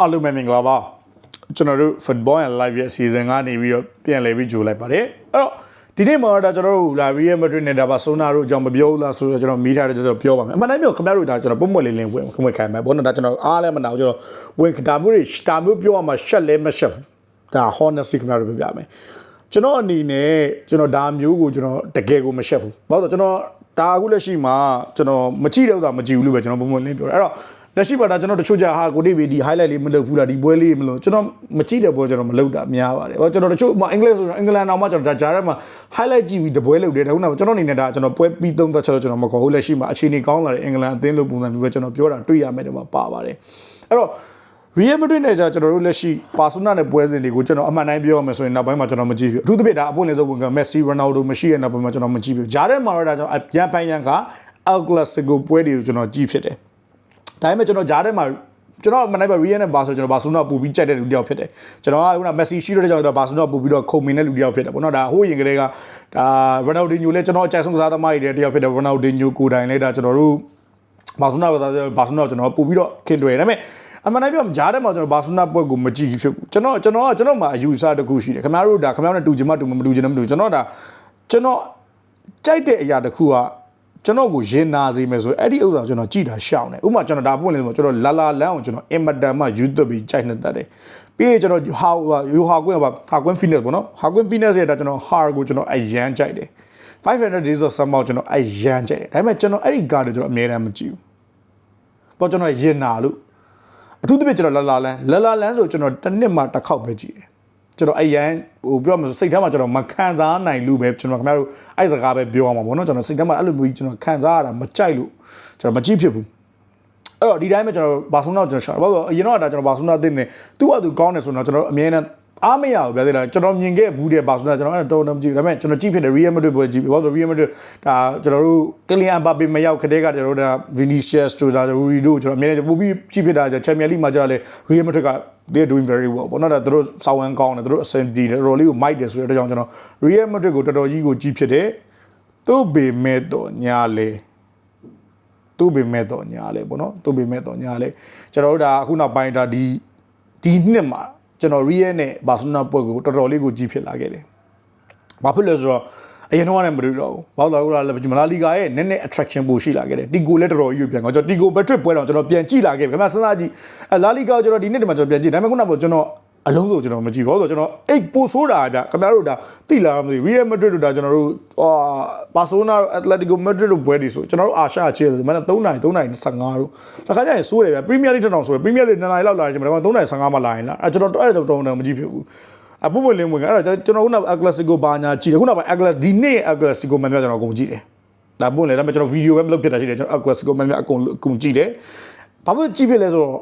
အားလုံးပဲမင်္ဂလာပါကျွန်တော်တို့ football and live ရဲ့ season ကနေပြီးတော့ပြန်လည်ပြီးကြိုလိုက်ပါတယ်အဲ့တော့ဒီနေ့မှာဒါကျွန်တော်တို့လာ Real Madrid နဲ့ဒါပါဆိုနာတို့အကြောင်းမပြောဘူးလားဆိုတော့ကျွန်တော်မိထားတယ်ကျွန်တော်ပြောပါမယ်အမှန်တမ်းပြောခင်ဗျားတို့ဒါကျွန်တော်ပုံမွက်လေးလင်းဝင်ခွင့်ဝင်ခိုင်းမယ်ဘောနော်ဒါကျွန်တော်အားလည်းမနာဘူးကျွန်တော်ဝင်ဒါမျိုးတွေဒါမျိုးပြောရမှာရှက်လဲမရှက်ဘူးဒါ honestly ခင်ဗျားတို့ပြောပြမယ်ကျွန်တော်အနေနဲ့ကျွန်တော်ဒါမျိုးကိုကျွန်တော်တကယ်ကိုမရှက်ဘူးဘာလို့လဲကျွန်တော်ဒါအခုလက်ရှိမှာကျွန်တော်မကြည့်တဲ့ဥစ္စာမကြည့်ဘူးလို့ပဲကျွန်တော်ပုံမွက်လင်းပြောတယ်အဲ့တော့ လက်ရှိပါဒါကျွန်တော်တချို့ကြဟာကိုတိဗီဒီ highlight လေးမလုပ်ဘူးလားဒီပွဲလေးမလို့ကျွန်တော်မကြည့်တဲ့ပွဲကျွန်တော်မလုပ်တာများပါတယ်။ဟောကျွန်တော်တချို့အင်္ဂလိပ်ဆိုအင်္ဂလန်အောင်မှကျွန်တော်ဒါကြားထဲမှာ highlight ကြည့်ပြီးတပွဲလုပ်တယ်ဒါခုနကကျွန်တော်အနေနဲ့ဒါကျွန်တော်ပွဲပြီးသုံးသက်ချက်လို့ကျွန်တော်မခေါ်ဘူးလက်ရှိမှာအခြေအနေကောင်းလာတဲ့အင်္ဂလန်အသင်းလို့ပုံစံမျိုးပဲကျွန်တော်ပြောတာတွေ့ရမယ်ဒီမှာပါပါတယ်။အဲ့တော့ Real Madrid နဲ့じゃကျွန်တော်တို့လက်ရှိ Barcelona နဲ့ပွဲစဉ်တွေကိုကျွန်တော်အမှန်တိုင်းပြောရမယ်ဆိုရင်နောက်ပိုင်းမှာကျွန်တော်မကြည့်ဘူးအထူးသဖြင့်ဒါအပွင့်လေးဆုံးဝင်က Messi Ronaldo မရှိတဲ့နောက်ပိုင်းမှာကျွန်တော်မကြည့်ဘူးဂျားထဲမှာတော့ဒါကျွန်တော်ရန်ပိုင်ရန်က El Clasico ပွဲတွေကိုကျွန်တော်ကြည့်ဖြစ်တယ် ဒါပေမဲ့ကျွန်တော်ဂျားထဲမှာကျွန်တော်မနိုင်ပါ Real နဲ့ Barca ကျွန်တော် Barcelona ပူပြီးကြိုက်တဲ့လူတစ်ယောက်ဖြစ်တယ်ကျွန်တော်ကခုန Messi ရှိတဲ့ကြောင့်ကျွန်တော် Barcelona ပူပြီးတော့ခုံမင်တဲ့လူတစ်ယောက်ဖြစ်တယ်ပေါ့နော်ဒါဟိုးရင်ကလေးကဒါ Ronaldinho လည်းကျွန်တော်အကြိုက်ဆုံးကစားသမားတွေတစ်ယောက်ဖြစ်တယ် Ronaldinho ကိုယ်တိုင်လည်းဒါကျွန်တော်တို့ဘာဆုနာကစားဘာဆုနာကျွန်တော်ပို့ပြီးတော့ခင်တွေ့ဒါပေမဲ့အမှန်တမ်းပြောကြားထဲမှာကျွန်တော်ဘာဆုနာပွဲကိုမကြည့်ဖြစ်ဘူးကျွန်တော်ကျွန်တော်ကကျွန်တော်မှာအယူအဆတစ်ခုရှိတယ်ခင်ဗျားတို့ဒါခင်ဗျားတို့တူချင်မှတူမတူချင်လည်းမတူကျွန်တော်ဒါကျွန်တော်ကြိုက်တဲ့အရာတစ်ခုက ကျွန်တော်ကိုရင်နာစေမယ်ဆိုအဲ့ဒီဥစ္စာကျွန်တော်ကြည့်တာရှောင်းတယ်ဥပမာကျွန်တော်ဒါပွင့်နေဆိုကျွန်တော်လာလာလန်းအောင်ကျွန်တော်အင်မတန်မှယူသွပြီးကြိုက်နေတတ်တယ်ပြီးရင်ကျွန်တော်ဟာယူဟာကွင်းပါဟာကွင်း fitness ပေါ့နော်ဟာကွင်း fitness ရဲ့ဒါကျွန်တော် hard ကိုကျွန်တော်အရန်ကြိုက်တယ်500 days of summer ကျွန်တော်အရန်ကြိုက်တယ်ဒါပေမဲ့ကျွန်တော်အဲ့ဒီကားတွေကျွန်တော်အမြဲတမ်းမကြည့်ဘူးပေါ့ကျွန်တော်ရင်နာလို့အထူးသဖြင့်ကျွန်တော်လာလာလန်းလာလာလန်းဆိုကျွန်တော်တစ်နှစ်မှတစ်ခေါက်ပဲကြည့်တယ် ကျွန်တော်အရန်ဟိုပြောမှစိတ်ထဲမှာကျွန်တော်မခံစားနိုင်လို့ပဲကျွန်တော်ခင်ဗျားတို့အဲ့စကားပဲပြောအောင်ပါဗောနော်ကျွန်တော်စိတ်ထဲမှာအဲ့လိုမျိုးကြီးကျွန်တော်ခံစားရတာမကြိုက်လို့ကျွန်တော်မကြည့်ဖြစ်ဘူးအဲ့တော့ဒီတိုင်းပဲကျွန်တော်ဘာဆုနာကျွန်တော်ရှာဘာလို့အရင်တော့ဒါကျွန်တော်ဘာဆုနာသိနေသူ့ဟာသူကောင်းတယ်ဆိုတော့ကျွန်တော်အမြဲတမ်း အားမရဘူးဗျာသေးလားကျွန်တော်မြင်ခဲ့ဘူးတဲ့ဘာဆုနာကျွန်တော်အဲ့တော့တော့မကြည့်ဘူးဒါပေမဲ့ကျွန်တော်ကြည့်ဖြစ်တယ် Real Madrid ပွဲကြည့်ပြီဘာလို့ Real Madrid ဒါကျွန်တော်တို့ကလီယန်ဘာပေမရောက်ခတဲ့ကကျွန်တော်တို့ဒါ Vinicius တို့ဒါ Rui တို့ကျွန်တော်အမြဲတမ်းပို့ပြီးကြည့်ဖြစ်တာချန်ပီယံလိမှာကြာလေ Real Madrid က they doing very well ပေါ့နော်ဒါသူတို့စောင်းဝမ်းကောင်းတယ်သူတို့အဆင်ပြေတယ်တော်တော်လေးကိုမိုက်တယ်ဆိုတဲ့အတွက်ကြောင့်ကျွန်တော် Real Madrid ကိုတော်တော်ကြီးကိုကြည့်ဖြစ်တယ်သူ့ပေမဲ့တော့ညာလေသူ့ပေမဲ့တော့ညာလေပေါ့နော်သူ့ပေမဲ့တော့ညာလေကျွန်တော်တို့ဒါအခုနောက်ပိုင်းဒါဒီဒီနှစ်မှာ ကျွန်တော် Real နဲ့ Barcelona ပွဲကိုတော်တော်လေးကိုကြည့်ဖြစ်လာခဲ့တယ်။ဘာဖြစ်လဲဆိုတော့အရင်တော့လည်းမတွေ့တော့ဘူး။ဘာလို့လဲဆိုတော့မလာလီဂါရဲ့နည်းနည်း attraction ပိုရှိလာခဲ့တယ်။တီကိုလည်းတော်တော်ကြီးပြန်ကောကျွန်တော်တီကိုဘက်ထရစ်ပွဲတော့ကျွန်တော်ပြန်ကြည့်လာခဲ့ပြီ။ခင်ဗျစဉ်းစားကြည့်အဲလာလီဂါကျွန်တော်ဒီနှစ်တည်းမှာကျွန်တော်ပြန်ကြည့်။ဒါပေမဲ့ခုနကကျွန်တော် အလုံးစုံကျွန်တော်မကြည့်ဘူး။ဘာလို့ဆိုတော့ကျွန်တော်အိတ်ပိုဆိုးတာဗျ။ခင်ဗျားတို့ဒါတိလာမသိ Real Madrid တို့ဒါကျွန်တော်တို့အာ Barcelona Atletico Madrid တို့ပွဲတွေဆိုကျွန်တော်တို့အာရှချေတယ်မနေ့3နိုင်3နိုင်15တို့တခါကျရင်ဆိုးတယ်ဗျ။ Premier League တောင်ဆိုတယ် Premier League 2နိုင်လောက်လာတယ်ကျွန်တော်3နိုင်15မှလာရင်လားအဲကျွန်တော်အဲ့ဒါတော့တောင်းမကြည့်ဖြစ်ဘူး။အပူပွင့်လင်းဝင်အဲ့တော့ကျွန်တော်ခုနအကလစီကိုဘာညာကြည့်တယ်ခုနကအကလဒီနေ့အကလစီကိုမှန်များကျွန်တော်အကုန်ကြည့်တယ်ဒါပွင့်လေဒါပေမဲ့ကျွန်တော်ဗီဒီယိုပဲမလုပ်ဖြစ်တာရှိတယ်ကျွန်တော်အကလစီကိုမှန်များအကုန်အကုန်ကြည့်တယ်ဘာလို့ကြည့်ဖြစ်လဲဆိုတော့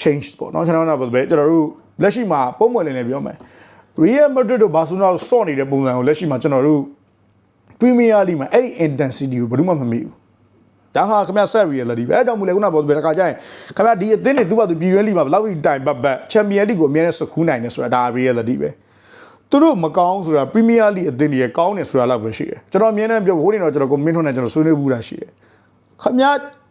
change ပေါ့เนาะကျွန်တော်ကပဲကျွန်တော်တို့လက်ရှိမှာပုံမှန်လင်းနေပြောမယ် Real Madrid တို့ Barcelona တို့စော့နေတဲ့ပုံစံကိုလက်ရှိမှာကျွန်တော်တို့ Premier League မှာအဲ့ဒီ intensity ကိုဘယ်သူမှမမေ့ဘူးဒါဟာခင်ဗျဆက် reality ပဲအဲကြောင့်မို့လဲခုနပြောတဲ့ခါကျရင်ခင်ဗျဒီအသင်းတွေသူ့ဘာသူပြည်ရွေးလီမှာဘယ်လောက်ထိတိုင်ပတ်ပတ်ချန်ပီယံလိကိုအများနဲ့စခူးနိုင်တယ်ဆိုတာဒါ reality ပဲသူတို့မကောင်းဆိုတာ Premier League အသင်းတွေကောင်းတယ်ဆိုတာလောက်ပဲရှိတယ်ကျွန်တော်အမြဲတမ်းပြောဟိုနေတော့ကျွန်တော်ကိုမင်းထွန်းနဲ့ကျွန်တော်ဆွေးနွေးဘူးတာရှိတယ်ခင်ဗျ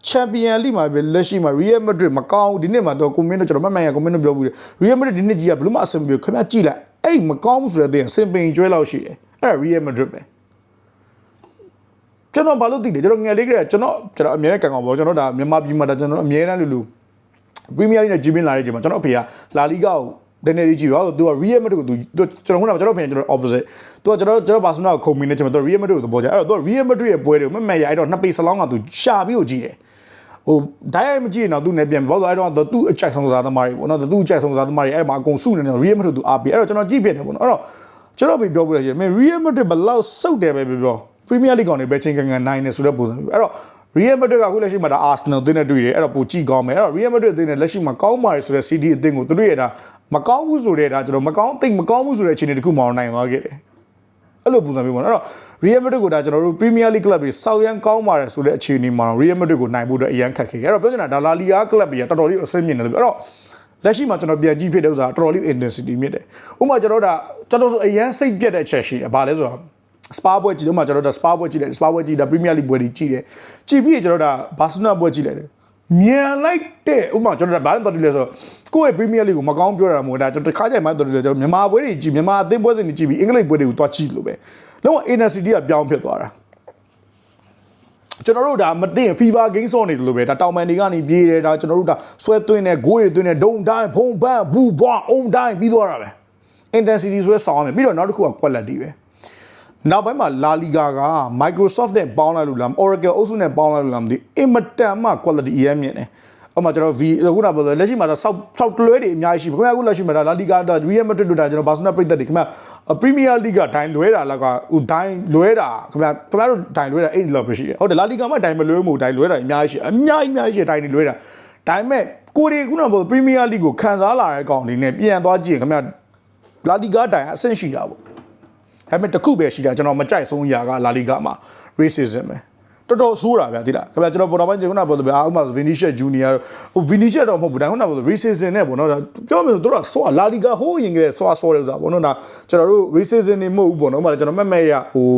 ချန်ပီယံလိမှာပဲလက်ရှိမှာ Real Madrid မကောင်းဒီနှစ်မှာတော့ကိုမင်းတို့ကျွန်တော်မမှန်ရကိုမင်းတို့ပြောဘူးတယ် Real Madrid ဒီနှစ်ကြီးကဘယ်လို့မှအဆင်မပြေခင်ဗျကြည့်လိုက်အဲ့မကောင်းဘူးဆိုတဲ့အသင်းစင်ပင်ကျွဲလောက်ရှိတယ်အဲ့ Real Madrid ပဲကျွန်တော်ဘာလို့သိလဲကျွန်တော်ငယ်လေးကတည်းကကျွန်တော်ကျွန်တော်အမြဲတမ်းကံကောင်းပေါ့ကျွန်တော်ဒါမြန်မာပြည်မှာဒါကျွန်တော်အမြဲတမ်းလူလူပရီးမီးယားလိနဲ့ဂျီပင်းလာတဲ့ချိန်မှာကျွန်တော်အဖေကလာလီဂါ ကိုတနေ့လေးကြည့်ရောသူက Real Madrid ကိုသူကျွန်တော်ခုနကကျွန်တော်ဖေကျွန်တော် opposite သူကကျွန်တော်ကျွန်တော်ဘာစနာကိုခုံမင်းနေချိန်မှာသူ Real Madrid ကိုသဘောကျအဲ့တော့သူ Real Madrid ရဲ့ပွဲတွေကိုမမှန်ရအဲ့တော့နှစ်ပေစလောင်းကသူရှာပြီးကိုကြည့်တယ်ဟိုဒိုင်းရိုက်မကြည့်ရင်တော့သူနဲ့ပြန်ဘာလို့အဲ့တော့သူ့အကြိုက်ဆုံးစားသမားတွေပေါ့နော်သူ့အကြိုက်ဆုံးစားသမားတွေအဲ့မှာအကုန်စုနေတယ် Real Madrid သူအားပေးအဲ့တော့ကျွန်တော်ကြည့်ဖြစ်တယ်ပေါ့နော်အဲ့တော့ကျွန်တော်ပြပြောပြရရှင်မင်း Real Madrid ဘလောက်စုတ်တယ်ပဲပြောပြော Premier League ကောင်တွေပဲချင်းကန်ကန်နိုင်နေဆိုတဲ့ပုံစံမျိုးအဲ့တော့ Real Madrid ကအခုလက်ရှိမှာဒါ Arsenal အသင်းနဲ့တွေ့တယ်အဲ့တော့ပိုကြည့်ကောင်းမယ်အဲ့တော့ Real Madrid အသင်းနဲ့လက်ရှိမှာကောင်းပါတယ်ဆိုတဲ့ CD အသင်းကိုသူတို့ရဲ့ဒါမကောင်းဘူးဆိုတဲ့ဒါကျွန်တော်မကောင်းသိမကောင်းဘူးဆိုတဲ့အခြေအနေတခုမှအောင်နိုင်သွားခဲ့တယ်အဲ့လိုပုံစံမျိုးပေါ့နော်အဲ့တော့ Real Madrid ကိုဒါကျွန်တော်တို့ Premier League club တွေစောက်ရမ်းကောင်းပါတယ်ဆိုတဲ့အခြေအနေမှာ Real Madrid ကိုနိုင်ဖို့အတွက်အရန်ခက်ခဲအဲ့တော့ပြောချင်တာဒါ La Liga club တွေကတော်တော်လေးအဆင့်မြင့်တယ်လို့အဲ့တော့လက်ရှိမှာကျွန်တော်ပြန်ကြည့်ဖြစ်တဲ့ဥစ္စာတော်တော်လေး intensity မြင့်တယ်ဥပမာကျွန်တော်ဒါကျွန်တော်ဆိုအရန်စိတ်ပြတ်တဲ့ချက်ရှိတယ်ဘာလဲဆိုတော့ စပါပွဲကြည့်တော့မှကျွန်တော်တို့စပါပွဲကြည့်တယ်စပါပွဲကြည့်တာပရီးမီးယားလိပွဲတွေကြည့်တယ်ကြည့်ပြီးကျွန်တော်ဒါဘာစီလိုနာပွဲကြည့်လိုက်တယ်မြန်လိုက်တဲ့ဥပမာကျွန်တော်ဘာလို့တော်တယ်လဲဆိုတော့ကိုယ့်ရဲ့ Premier League ကိုမကောင်းပြောတာမဟုတ်ဒါကျွန်တော်တစ်ခါကြိုက်မှတော်တယ်လဲကျွန်တော်မြန်မာပွဲတွေကြည့်မြန်မာအသင်းပွဲစဉ်တွေကြည့်ပြီးအင်္ဂလိပ်ပွဲတွေကိုတွားကြည့်လို့ပဲလုံးဝ energy ကပြောင်းဖြစ်သွားတာကျွန်တော်တို့ဒါမသိရင် FIFA game ဆော့နေတယ်လို့ပဲဒါတောင်ပန်တွေကနေပြေးတယ်ဒါကျွန်တော်တို့ဒါဆွဲသွင်းတယ်ဂိုးတွေသွင်းတယ်ဒုံတိုင်းဖုံပန်းဘူးဘွားအုံတိုင်းပြီးသွားတာပဲ intensity ဆိုရဲဆောင်းတယ်ပြီးတော့နောက်တစ်ခုက quality ပဲ နောက်ပိုင်းမှာ La Liga က Microsoft နဲ့ပေါင်းလိုက်လို့လား Oracle အုပ်စုနဲ့ပေါင်းလိုက်လို့လားမသိအင်မတန်မှ quality အရင်မြင်တယ်အမှကျွန်တော် V ခုနကပြောလက်ရှိမှာတော့ South South လွဲတွေအများကြီးရှိပြီခင်ဗျာအခုလက်ရှိမှာဒါ La Liga ဒါ Real Madrid တို့ဒါကျွန်တော် Barcelona ပြည်သက်တွေခင်ဗျာ Premier League ကဒိုင်းလွဲတာလောက်ကဟိုဒိုင်းလွဲတာခင်ဗျာခင်ဗျားတို့ဒိုင်းလွဲတာအဲ့လောက်ပဲရှိတယ်ဟုတ်တယ် La Liga မှာဒိုင်းမလွဲမို့ဒိုင်းလွဲတာအများကြီးရှိအများကြီးအများကြီးရှိဒိုင်းတွေလွဲတာဒါပေမဲ့ကိုရီခုနကပြော Premier League ကိုခံစားလာတဲ့ကောင်အနေနဲ့ပြန်သွားကြည့်ရင်ခင်ဗျာ La Liga ဒိုင်းအဆင့်ရှိတာပေါ့ ဒါပေမဲ့တစ်ခုပဲရှိတာကျွန်တော်မကြိုက်ဆုံးຢာကလာလီဂါမှာ racism ပဲတော်တော်ဆိုးတာဗျာသိလားခင်ဗျာကျွန်တော်ပေါ်တော်ပိုင်းကျွန်တော်ပြောလို့ဗျာဥပမာ Vinicius Junior ဟို Vinicius တော့မဟုတ်ဘူးဒါခုနကပြော racism နဲ့ပေါ့နော်ဒါပြောမယ်ဆိုတော့ဆောလာလီဂါဟိုးရင်ကလေးဆောဆောတဲ့ဥစားပေါ့နော်ဒါကျွန်တော်တို့ racism နေမဟုတ်ဘူးပေါ့နော်ဥပမာကျွန်တော်မက်မက်ရဟို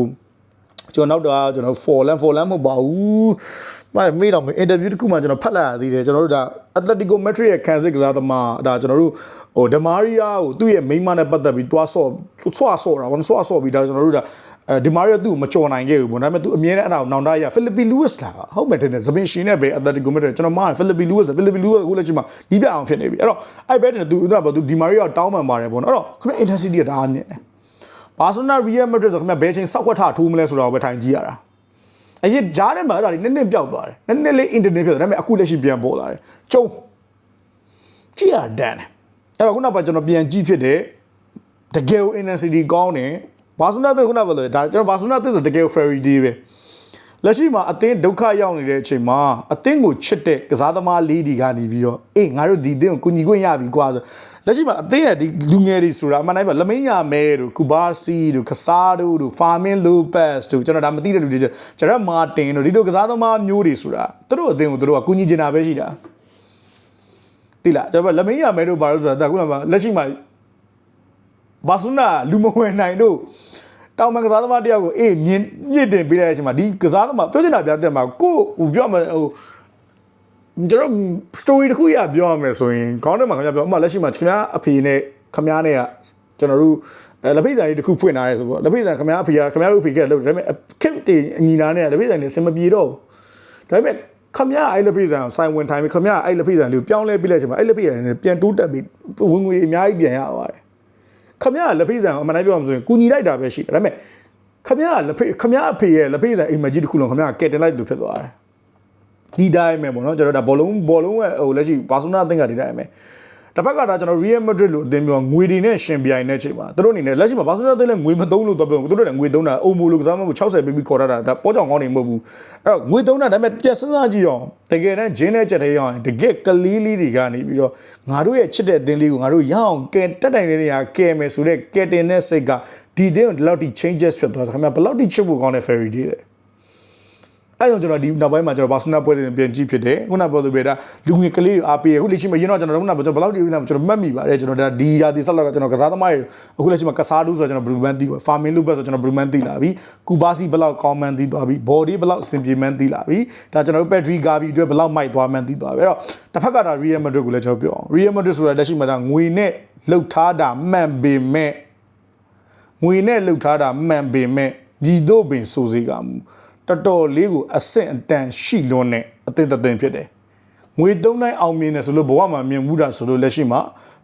ကျွန်တော်နောက်တော့ကျွန်တော် for land for land မဟုတ်ပါဘူး မမေးတော့ interview တစ်ခုမှကျွန်တော်ဖတ်လိုက်ရသေးတယ်ကျွန်တော်တို့ဒါ Atletico Madrid ရဲ့ခံစစ်ကစားသမားဒါကျွန်တော်တို့ဟိုဒမာရီယာကိုသူ့ရဲ့မိန်းမနဲ့ပတ်သက်ပြီးတွားဆော့ဆွာဆော့တာဘောဆွာဆော့ပြီးဒါကျွန်တော်တို့ဒါအဲဒီမာရီယာသူ့ကိုမကြော်နိုင်ခဲ့ဘူးပေါ့ဒါပေမဲ့သူအမြဲတမ်းအဲ့ဒါကိုနောင်တရဖိလစ်ပီလူးဝစ်လာဟုတ်မယ်တဲ့ဇပင်ရှင်နဲ့ပဲ Atletico Madrid ကျွန်တော်မှာဖိလစ်ပီလူးဝစ်ဖိလစ်ပီလူးဝစ်အခုလက်ရှိမှာဒီပြအောင်ဖြစ်နေပြီအဲ့တော့အဲ့ဘက်တဲ့သူဥဒ္ဒဘာသူဒီမာရီယာတောင်းပန်ပါတယ်ပေါ့နော်အဲ့တော့ခင်ဗျ intensity ကဒါအမြင့်တယ်ဘာစနာရီယယ်မက်ဒရစ်ဆိုခင်ဗျဘယ်ချိန်စောက်ခွက်ထထိုးမလဲဆိုတာကိုပဲထိုင်ကြည့်ရတာ အရင်ဂျားထဲမှာအဲ့ဒါလေးနည်းနည်းပျောက်သွားတယ်နည်းနည်းလေး internet ဖြစ်သွားတယ်ဒါပေမဲ့အခုလက်ရှိပြန်ပေါ်လာတယ်ကျုံကြည့်ရဒန်အဲ့တော့ခုနကကျွန်တော်ပြန်ကြည့်ဖြစ်တယ်တကယ်ကို intensity ကောင်းတယ်ဘာစနာတဲ့ခုနကပြောတယ်ဒါကျွန်တော်ဘာစနာတဲ့ဆိုတကယ် fairy day ပဲ လက်ရှိမှာအသင်းဒုက္ခရောက်နေတဲ့အချိန်မှာအသင်းကိုချစ်တဲ့ကစားသမားလေးတွေကနေပြီးတော့အေးငါတို့ဒီအသင်းကိုကူညီခွင့်ရပြီကွာဆိုလက်ရှိမှာအသင်းရဲ့ဒီလူငယ်တွေဆိုတာအမှန်တိုင်းပါလမင်းညာမဲတို့ကူဘာစီတို့ကစားတို့တို့ဖာမင်လိုပက်စ်တို့ကျွန်တော်ဒါမသိတဲ့လူတွေကျကျွန်တော်မာတင်တို့ဒီလိုကစားသမားမျိုးတွေဆိုတာသူတို့အသင်းကိုသူတို့ကကူညီနေတာပဲရှိတာတိလားကျွန်တော်လမင်းညာမဲတို့ဘာလို့ဆိုတာခုနကလက်ရှိမှာဘာစနာလူမဝင်နိုင်တို့ တောင်မန်ကစားသမားတယောက်ကိုအေးမြင်မြင့်တင်ပေးလိုက်တဲ့အချိန်မှာဒီကစားသမားပြောချင်တာပြတဲ့မှာကိုဟိုပြောမှဟိုကျွန်တော် story တစ်ခုရပြောရမယ်ဆိုရင်ခေါင်းထဲမှာခင်ဗျာပြောဥပမာလက်ရှိမှာခင်ဗျာအဖေနဲ့ခင်ဗျားနဲ့ကကျွန်တော်တို့အဲလက်ဖိတ်ဆိုင်လေးတစ်ခုဖွင့်ထားရဲဆိုပေါ့လက်ဖိတ်ဆိုင်ခင်ဗျားအဖေကခင်ဗျားတို့အဖေကလို့ဒါပေမဲ့ခက်တေအညီနာနဲ့လက်ဖိတ်ဆိုင်နေစင်မပြေတော့ဒါပေမဲ့ခမရအဲ့လက်ဖိတ်ဆိုင်ဆိုင်ဝင်ထိုင်ပြီးခမရအဲ့လက်ဖိတ်ဆိုင်လေးကိုပြောင်းလဲပြလိုက်ချင်မှာအဲ့လက်ဖိတ်ဆိုင်ပြန်တိုးတက်ပြီးဝင်ငွေအများကြီးပြန်ရပါတယ် ခမရလက်ဖိတ်ဆိုင်အမှန်တိုင်းပြောမှဆိုရင်ကူညီလိုက်တာပဲရှိတယ်ဒါပေမဲ့ခမရလက်ဖိတ်ခမရအဖေရဲ့လက်ဖိတ်ဆိုင်အိမ်မကြီးတစ်ခုလုံးခမရကဲတင်လိုက်လို့ဖြစ်သွားတယ်ဒီတိုင်းပဲပေါ့နော်ကျွန်တော်ဒါဘောလုံးဘောလုံးရဲ့ဟိုလက်ရှိဘာဆိုနာအသင်းကဒီတိုင်းပဲ တစ်ဖက်ကဒါကျွန်တော် Real Madrid လို့အသင်းမျိုးငွေတွေနဲ့ရှင်ပြိုင်တဲ့ချိန်မှာသူတို့အနေနဲ့လက်ရှိမှာဘာဆိုနာအသင်းလည်းငွေမသုံးလို့တော့ပြောသူတို့လည်းငွေသုံးတာအုံမိုလို့ကစားမလို့60ပေးပြီးခေါ်ရတာဒါပေါ်ကြောင်ကောင်းနေမဟုတ်ဘူးအဲ့တော့ငွေသုံးတာဒါပေမဲ့ပြက်စဉ်းစားကြည့်အောင်တကယ်တမ်းဂျင်းနဲ့ချက်သေးအောင်တကယ်ကလေးလေးတွေကနေပြီးတော့ငါတို့ရဲ့ချစ်တဲ့အသင်းလေးကိုငါတို့ရအောင်ကဲတက်တိုင်လေးတွေကကဲမယ်ဆိုတဲ့ကဲတင်တဲ့စိတ်ကဒီအသင်းကိုဒီလောက်ထိ changes ဖြစ်သွားတာခင်ဗျာဘယ်လောက်ထိချစ်ဖို့ကောင်းတဲ့ fairy day လဲ အဲကြောင့်ကျွန်တော်ဒီနောက်ပိုင်းမှာကျွန်တော်ဘာစနာပွဲတွေပြန်ကြည့်ဖြစ်တယ်ခုနပြောသူပဲဒါလူငယ်ကလေးတွေအားပေးရခုလက်ရှိမှာရင်းတော့ကျွန်တော်ခုနပြောကျွန်တော်ဘယ်လောက်ဒီဦးလာကျွန်တော်မှတ်မိပါတယ်ကျွန်တော်ဒါဒီရာဒီဆက်လောက်ကကျွန်တော်ကစားသမားတွေအခုလက်ရှိမှာကစားတူးဆိုတော့ကျွန်တော်ဘရူမန်တီဖာမင်လူဘက်ဆိုကျွန်တော်ဘရူမန်တီလာပြီကူဘာစီဘယ်လောက်ကောင်းမှန်းတီသွားပြီဘော်ဒီဘယ်လောက်အဆင်ပြေမှန်းတီလာပြီဒါကျွန်တော်တို့ပက်ထရီဂါဗီအတွက်ဘယ်လောက်မိုက်သွားမှန်းတီသွားပြီအဲ့တော့တစ်ဖက်ကဒါရီယယ်မက်ဒရစ်ကိုလည်းကျွန်တော်ပြောအောင်ရီယယ်မက်ဒရစ်ဆိုတာလက်ရှိမှာဒါငွေနဲ့လှုပ်ထားတာမှန်ပေမဲ့ငွေနဲ့လှုပ်ထားတာမှန်ပေမဲ့ညီတို့ပင်စိုးစေးကမူ တော်တော်လေးကိုအဆင့်အတန်ရှိလွန်းတဲ့အသင်တသင်ဖြစ်တယ်။ငွေသုံးတိုင်းအောင်မြင်တယ်ဆိုလို့ဘဝမှာမြင်မှုတာဆိုလို့လက်ရှိမှာ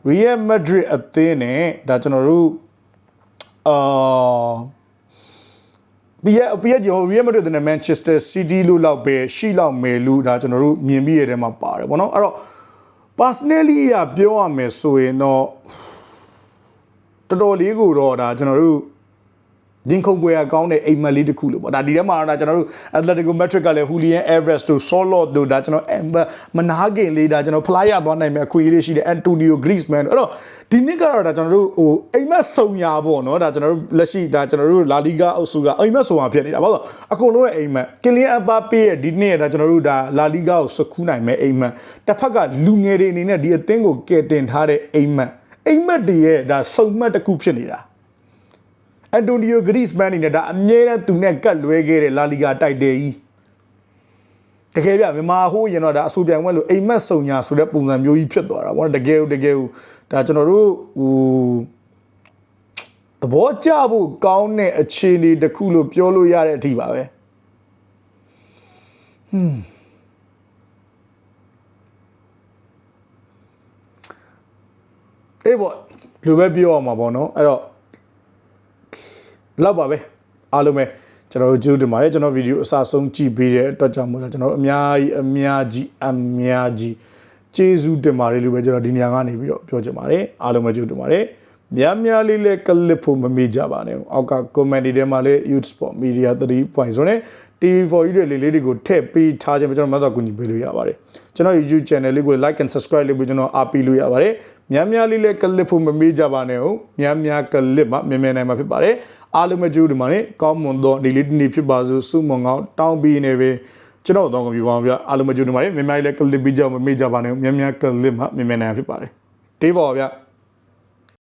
Real Madrid အသင်းနဲ့ဒါကျွန်တော်တို့အာပြရပြရကျော် Real Madrid နဲ့ Manchester City လို့လောက်ပဲရှိလောက်မယ်လို့ဒါကျွန်တော်တို့မြင်ပြီးရတဲ့မှာပါတယ်ဗောနော်အဲ့တော့ personally ရပြောရမယ်ဆိုရင်တော့တော်တော်လေးကိုတော့ဒါကျွန်တော်တို့ ဒင်ခုံပွဲကကောင်းတဲ့အိမ်မက်လေးတစ်ခုလို့ပေါ့ဒါဒီထဲမှာတော့ကျွန်တော်တို့ Atletico Madrid ကလည်း Julian Alvarez တို့ Solot တို့ဒါကျွန်တော်မနာခင်လေးဒါကျွန်တော်ဖလားရသွားနိုင်မဲ့အခွင့်အရေးရှိတဲ့ Antonio Griezmann အဲ့တော့ဒီနှစ်ကတော့ဒါကျွန်တော်တို့ဟိုအိမ်မက်စုံညာပေါ့နော်ဒါကျွန်တော်တို့လက်ရှိဒါကျွန်တော်တို့ La Liga အုပ်စုကအိမ်မက်စုံညာဖြစ်နေတာပေါ့ဆိုအကုန်လုံးရဲ့အိမ်မက် Kylian Mbappe ရဲ့ဒီနှစ်ဒါကျွန်တော်တို့ဒါ La Liga ကိုစကူးနိုင်မဲ့အိမ်မက်တစ်ဖက်ကလူငယ်တွေအနေနဲ့ဒီအသင်းကိုကယ်တင်ထားတဲ့အိမ်မက်အိမ်မက်တွေရဲ့ဒါစုံမှတ်တစ်ခုဖြစ်နေတာ အန်တိုနီယိုဂရီစ်မန်နေနဲ့ဒါအမြဲတမ်းသူနဲ့ကတ်လွဲခဲ့တဲ့လာလီဂါတိုက်တယ်ကြီးတကယ်ပြမြန်မာဟိုးရင်တော့ဒါအဆူပြိုင်ပွဲလို့အိမ်မက်စုံညာဆိုတဲ့ပုံစံမျိုးကြီးဖြစ်သွားတာဘောတကယ်ကိုတကယ်ကိုဒါကျွန်တော်တို့ဟိုသဘောကျဖို့ကောင်းတဲ့အခြေအနေတစ်ခုလို့ပြောလို့ရတဲ့အထိပါပဲဟွန်းအေးဘောလူပဲပြောအောင်မှာပေါ့နော်အဲ့တော့ လောက်ပါပဲအားလုံးပဲကျွန်တော်တို့ကျေးဇူးတင်ပါတယ်ကျွန်တော်ဗီဒီယိုအစဆုံးကြည့်ပေးတဲ့အတွက်ကြောင့်မို့လို့ကျွန်တော်တို့အများကြီးအများကြီးအများကြီးကျေးဇူးတင်ပါတယ်လို့ပဲကျွန်တော်ဒီနေရာကနေပြီးတော့ပြောချင်ပါတယ်အားလုံးပဲကျေးဇူးတင်ပါတယ်များများလေးလည်းကလစ်ဖို့မမေ့ကြပါနဲ့အောက်က comment တွေထဲမှာလည်း Youth Sport Media 3.0နဲ့ TV4 ကြီးတွေလေးလေးတွေကိုထည့်ပေးထားခြင်းပဲကျွန်တော်မှတ်သားကူညီပေးလို့ရပါတယ်ကျွန်တော် YouTube channel လေးကို like and subscribe လုပ်ပြီးကျွန်တော်အားပေးလို့ရပါတယ်များများလေးလည်းကလစ်ဖို့မမေ့ကြပါနဲ့ဟုတ်များများကလစ်မှမြန်မြန်နိုင်မှာဖြစ်ပါတယ်အားလုံးပဲကျေးဇူးတင်ပါတယ်ကောင်းမွန်သောနေ့လေးတစ်နေ့ဖြစ်ပါစို့ဆုမွန်ကောင်းတောင်းပြီးနေပဲကျွန်တော်တော့ကပြပါအောင်ဗျအားလုံးပဲကျေးဇူးတင်ပါတယ်မြန်များလေးလည်းကလစ်ပြီးကြမမေ့ကြပါနဲ့များများကလစ်မှမြန်မြန်နိုင်မှာဖြစ်ပါတယ်တေးပါဗျ